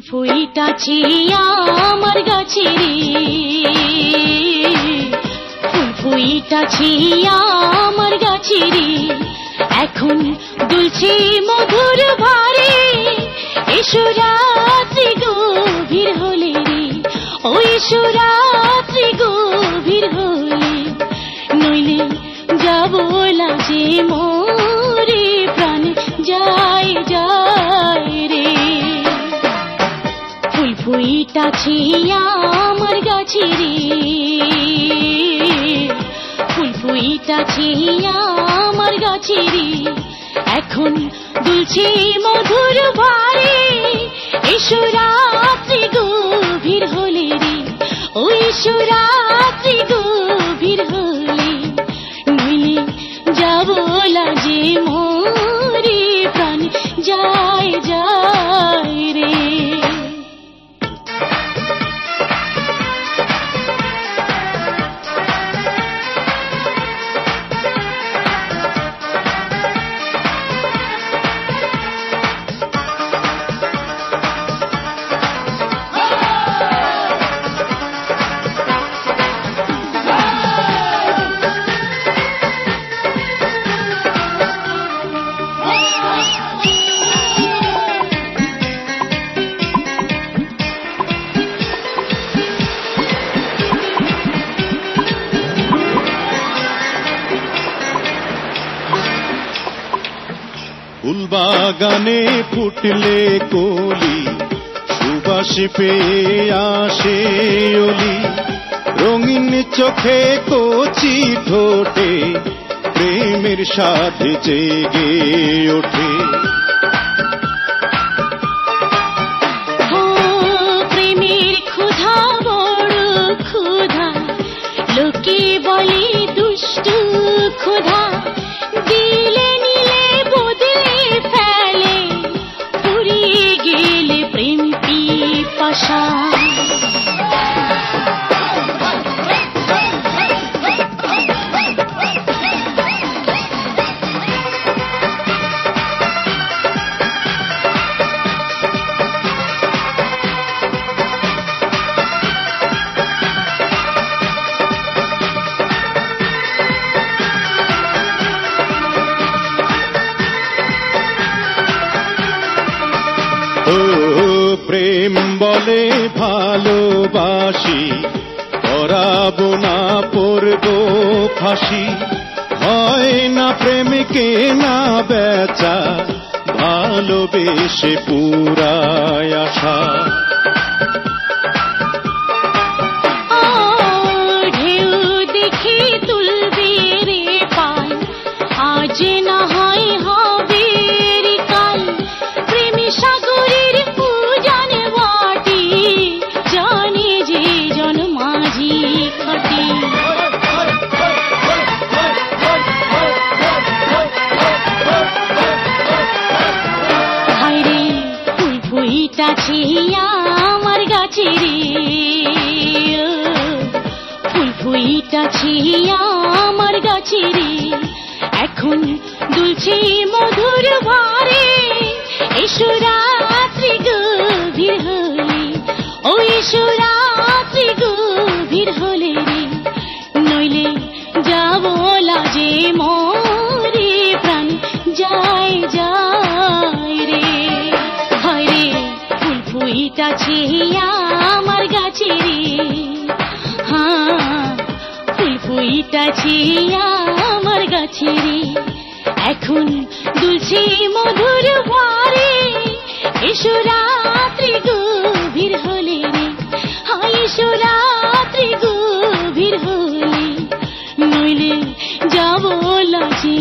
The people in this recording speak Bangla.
ফুইটাছি আমার গাছে ফুল ফুইটাছি আমার গাছে এখন দুলছে মধুর ভারে। এসো রাত্রি গভীর হলে রে। ও এসো গভীর হলে ফুল ফুইটাছে আমার গাছে রে ফুল ফুইটাছে আমার গাছে রে এখন দুলছে মধুর ভারে। এসো রাত্রি গভীর হলে রে। ও এসো রাত্রি গভীর হলে। নইলে যাব লাজে মোরে ফুলবাগানে ফুটলে কলি, সুবাসী পেয়ে আসে অলি। রঙিন চোখে কচি ঠোঁটে, প্রেমের সাথে জেগে ওঠে। ও প্রেম বলে ভালোবাসি, করাব না পড়ব ফাঁসি। হয় না প্রেমকে, না বেচা, ভালোবেসে পুরায় আশা। ফুইটাছে আমার গাছে রে। এখন দুলছে মধুর ভারে। এসো রাত্রি গভীর হলে। ও এসো রাত্রি গভীর হলে রে। নইলে যাব লাজে মরে, প্রাণ যায় যায় রে। হয় রে ফুল ফুইটাছে আমার গাছে রে। ফুইটাছে আমার গাছে রে এখন দুলছে মধুর ভারে। এসো রাত্রি গভীর হলে রে। হায়, এসো রাত্রি গভীর হলে। নইলে যাব লাজে